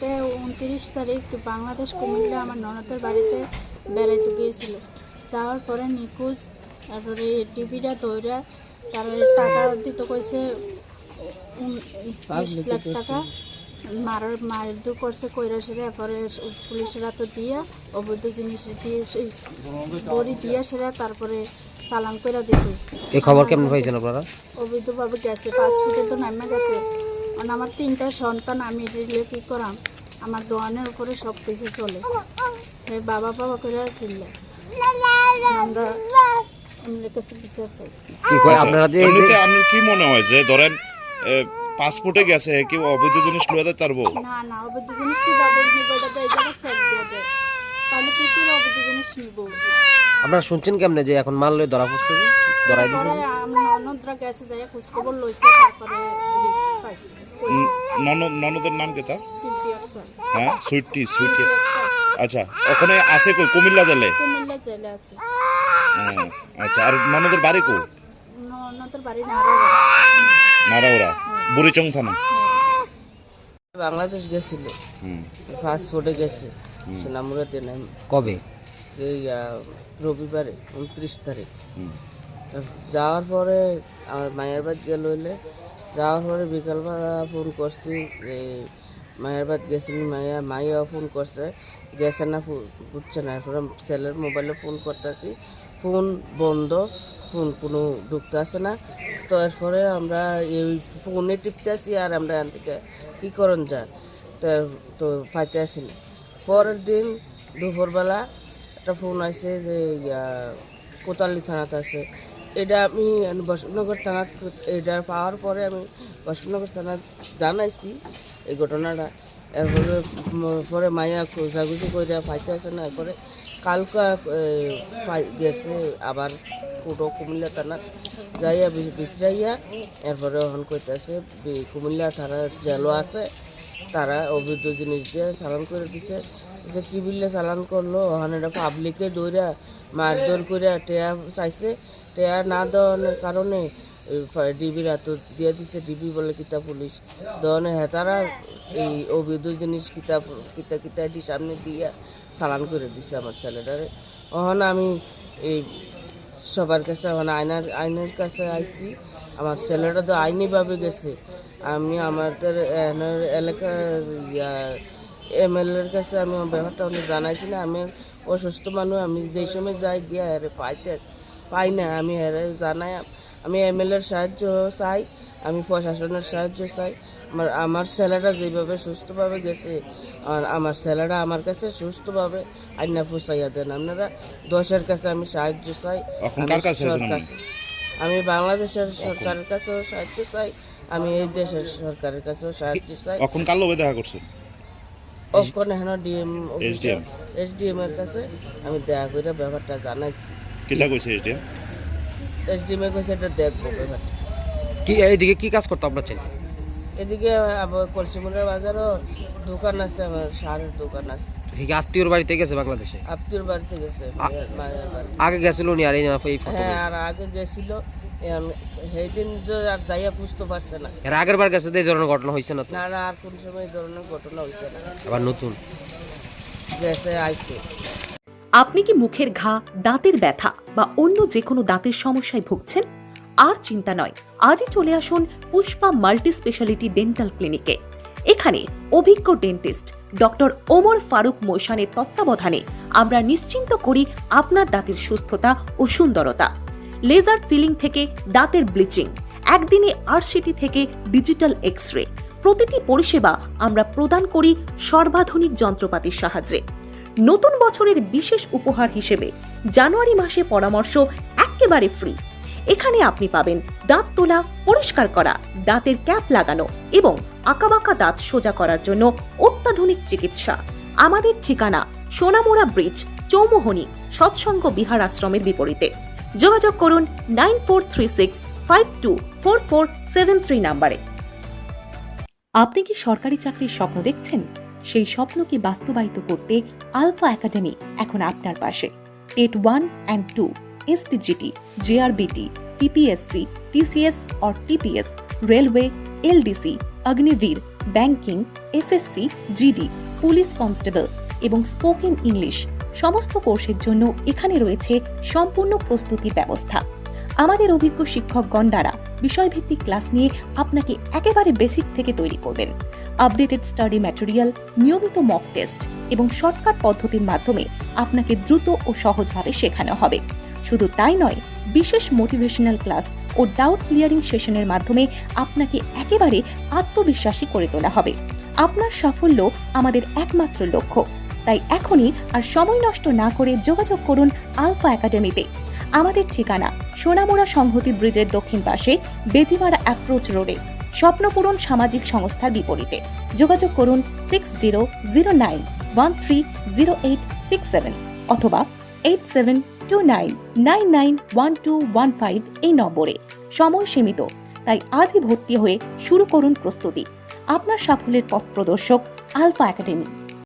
কালকে উনত্রিশ তারিখ বাংলাদেশ কুমিল্লা আমার ননদের বাড়িতে বেড়াইতে গিয়েছিল। যাওয়ার পরে নিখোঁজ তারপরে টিভিটা দৌড়া তারপরে টাকা দিতে কইছে বিশ লাখ টাকা। মারার মারধর করছে কইরা সেরা পরে পুলিশেরা তো দিয়া অবৈধ জিনিস দিয়ে সেই বড়ি দিয়া সেরা তারপরে চালান কইরা দিছে। এই খবর কেমন পাইছেন আপনারা? অবৈধভাবে গেছে পাঁচ ফুটে তো নামে গেছে। কারণ আমার তিনটা সন্তান আমি দিলে কী করাম? আমার দোয়ানের উপরে সব কিছু চলে। এই বাবা বাবা করে ছিল আমরা কি আপনারা যে কি মনে হয় যে ধরেন পাসপোর্টে গেছে কেউ অবৈধ জিনিস লুয়ে দেয় তারবো না না অবৈধ জিনিস কীভাবে নিব এটা তো এই জায়গায় চেক দিয়ে দেয়। তাহলে কি করে অবৈধ জিনিস নিব? আপনারা শুনছেন কেমনে যে এখন মাল লয়ে ধরা পড়ছে? ধরাই দিছে? গেছে যাই খোঁজখবর লইছে তারপরে ননদ ননদের নাম কেতা শিল্পী হ্যাঁ সুইটি সুইটি। আচ্ছা ওখানে আছে কই? কুমিল্লা জেলে? কুমিল্লা জেলে আছে। হ্যাঁ, আচ্ছা আর ননদের বাড়ি কো ননদের বাড়ি নাড়া নারাওরা বুড়িচং থানা। বাংলাদেশ গেছিল। হুম। ফাস্টফুডে গেছে। সোনামুরাতে নাম কবে? এই রবিবারে উনত্রিশ তারিখ। হুম। যাওয়ার পরে আমার মায়ের বাড়ি গেল হইলে যাওয়ার পরে বিকালবেলা ফোন করছি মায়ের বাদ গেছি মায়া মাইয়া ফোন করছে, গেছে না বুঝছে না। এরপরে ছেলের মোবাইলে ফোন করতেছি ফোন বন্ধ ফোন কোনো ঢুকতে আসে না। তো এরপরে আমরা এই ফোনে টিপতে আসি আর আমরা এখান থেকে কী করণ তো তো পাইতে আসি না। পরের দিন দুপুরবেলা একটা ফোন আসে যে কোতালি থানাতে আছে এটা আমি বসন্তনগর থানা এটা পাওয়ার পরে আমি বসন্তনগর থানা জানাইছি এই ঘটনাটা। এরপরে পরে মাইয়া খোঁজাখুঁজি করে পাইতে আছে না, এরপরে কালকা গেছে আবার কোটো কুমিল্লা থানা। যাইয়া বি- বিশ্রাইয়া, এরপরে ওখান কইতেছে কুমিল্লা থানার জেলও আছে। তারা অবৈধ জিনিস দিয়ে চালান করে দিছে। সে কি বললে চালান করল? ওখানে পাবলিকে দৌড়া মারধর করে টেয়া চাইছে। টেয়া না দেওয়ার কারণে ডিবি রাত দিয়ে দিছে। ডিবি বলে কিতা পুলিশ দনে হ্যাঁ তারা এই অবৈধ জিনিস কিতা কিতা কিতা দি সামনে দিয়ে চালান করে দিছে আমার ছেলেটারে। ওখানে আমি এই সবার কাছে মানে আয়নার আইনের কাছে আইছি। আমার ছেলেটা তো আইনিভাবে গেছে। আমি আমাদের এনার এলাকার এমএলএর কাছে আমি ব্যাপারটা অনেক জানাইছি না আমি অসুস্থ মানুষ আমি যেই সময় যাই গিয়া হেরে পাইতে পাই না আমি হেরে জানাই আমি এমএলএর সাহায্য চাই আমি প্রশাসনের সাহায্য চাই। আমার আমার ছেলেটা যেভাবে সুস্থভাবে গেছে আর আমার ছেলেটা আমার কাছে সুস্থভাবে আইনা ফুসাইয়া দেন। আপনারা দশের কাছে আমি সাহায্য চাই। আমি বাংলাদেশের সরকারের কাছেও সাহায্য চাই আমি এই দেশের সরকারের কাছেও সাহায্য চাই। এখন কার লগে দেখা করছেন? ওখানে হেন ডিএম SDM এসডিএম এর কাছে আমি দেখা করে ব্যাপারটা জানাইছি। কিতা কইছে এসডিএম এসডিএম এর কাছে এটা দেখব ব্যাপারটা। কি এইদিকে কি কাজ করতো আপনার ছেলে? এদিকে আবার কলসিমুলের বাজারও দোকান আছে আমার সারের দোকান আছে। আত্মীয়র বাড়িতে গেছে বাংলাদেশে? আপ্তির বাড়িতে গেছে আগে গেছিল উনি আর এই না হ্যাঁ আর আগে গেছিল। সেইদিন তো আর যাইয়া বুঝতে পারছে না। এর আগের বার গেছে এই ধরনের ঘটনা হয়েছে না তো? না না আর কোন সময় এই ধরনের ঘটনা হয়েছে না। আবার নতুন? গেছে আইছে। আপনি কি মুখের ঘা দাঁতের ব্যথা বা অন্য যে কোনো দাঁতের সমস্যায় ভুগছেন? আর চিন্তা নয় আজই চলে আসুন পুষ্পা মাল্টি স্পেশালিটি ডেন্টাল ক্লিনিকে। এখানে অভিজ্ঞ ডেন্টিস্ট ডক্টর ওমর ফারুক মোশানের তত্ত্বাবধানে আমরা নিশ্চিন্ত করি আপনার দাঁতের সুস্থতা ও সুন্দরতা। লেজার ফিলিং থেকে দাঁতের ব্লিচিং, একদিনে আরসিটি থেকে ডিজিটাল এক্স রে প্রতিটি পরিষেবা আমরা প্রদান করি সর্বাধুনিক যন্ত্রপাতির সাহায্যে। নতুন বছরের বিশেষ উপহার হিসেবে জানুয়ারি মাসে পরামর্শ একেবারে ফ্রি। এখানে আপনি পাবেন দাঁত তোলা, পরিষ্কার করা, দাঁতের ক্যাপ লাগানো এবং আঁকাবাঁকা দাঁত সোজা করার জন্য অত্যাধুনিক চিকিৎসা। আমাদের ঠিকানা সোনামোড়া ব্রিজ, চৌমোহনী, সৎসঙ্গ বিহার আশ্রমের বিপরীতে। যোগাযোগ করুন nine four three six five two four four seven three নাম্বারে। আপনি কি সরকারি চাকরির স্বপ্ন দেখছেন? সেই স্বপ্নকে বাস্তবায়িত করতে আলফা একাডেমি এখন আপনার পাশে। TET one and two STGT JRBT TPSC TCS or TPS railway LDC Agniveer, banking SSC GD police constable এবং স্পোকেন ইংলিশ সমস্ত কোর্সের জন্য এখানে রয়েছে সম্পূর্ণ প্রস্তুতির ব্যবস্থা। আমাদের অভিজ্ঞ শিক্ষকগণ দ্বারা বিষয়ভিত্তিক ক্লাস নিয়ে আপনাকে একেবারে বেসিক থেকে তৈরি করবেন। আপডেটেড স্টাডি ম্যাটেরিয়াল নিয়মিত মক টেস্ট এবং শর্টকাট পদ্ধতির মাধ্যমে আপনাকে দ্রুত ও সহজভাবে শেখানো হবে। শুধু তাই নয়, বিশেষ মোটিভেশনাল ক্লাস ও ডাউট ক্লিয়ারিং সেশনের মাধ্যমে আপনাকে একেবারে আত্মবিশ্বাসী করে তোলা হবে। আপনার সাফল্য আমাদের একমাত্র লক্ষ্য। তাই এখনই আর সময় নষ্ট না করে যোগাযোগ করুন আলফা একাডেমিতে। আমাদের ঠিকানা সোনামুড়া সংহতি ব্রিজের দক্ষিণ পাশে বেজিমারা অ্যাপ্রোচ রোডে। স্বপ্নপূরণ সামাজিক সংস্থার বিপরীতে। যোগাযোগ করুন six zero zero nine one three zero eight six seven অথবা eight seven two nine nine nine one two one five এই নম্বরে। সময় সীমিত, তাই আজই ভর্তি হয়ে শুরু করুন প্রস্তুতি। আপনার সাফল্যের পথ প্রদর্শক আলফা একাডেমি।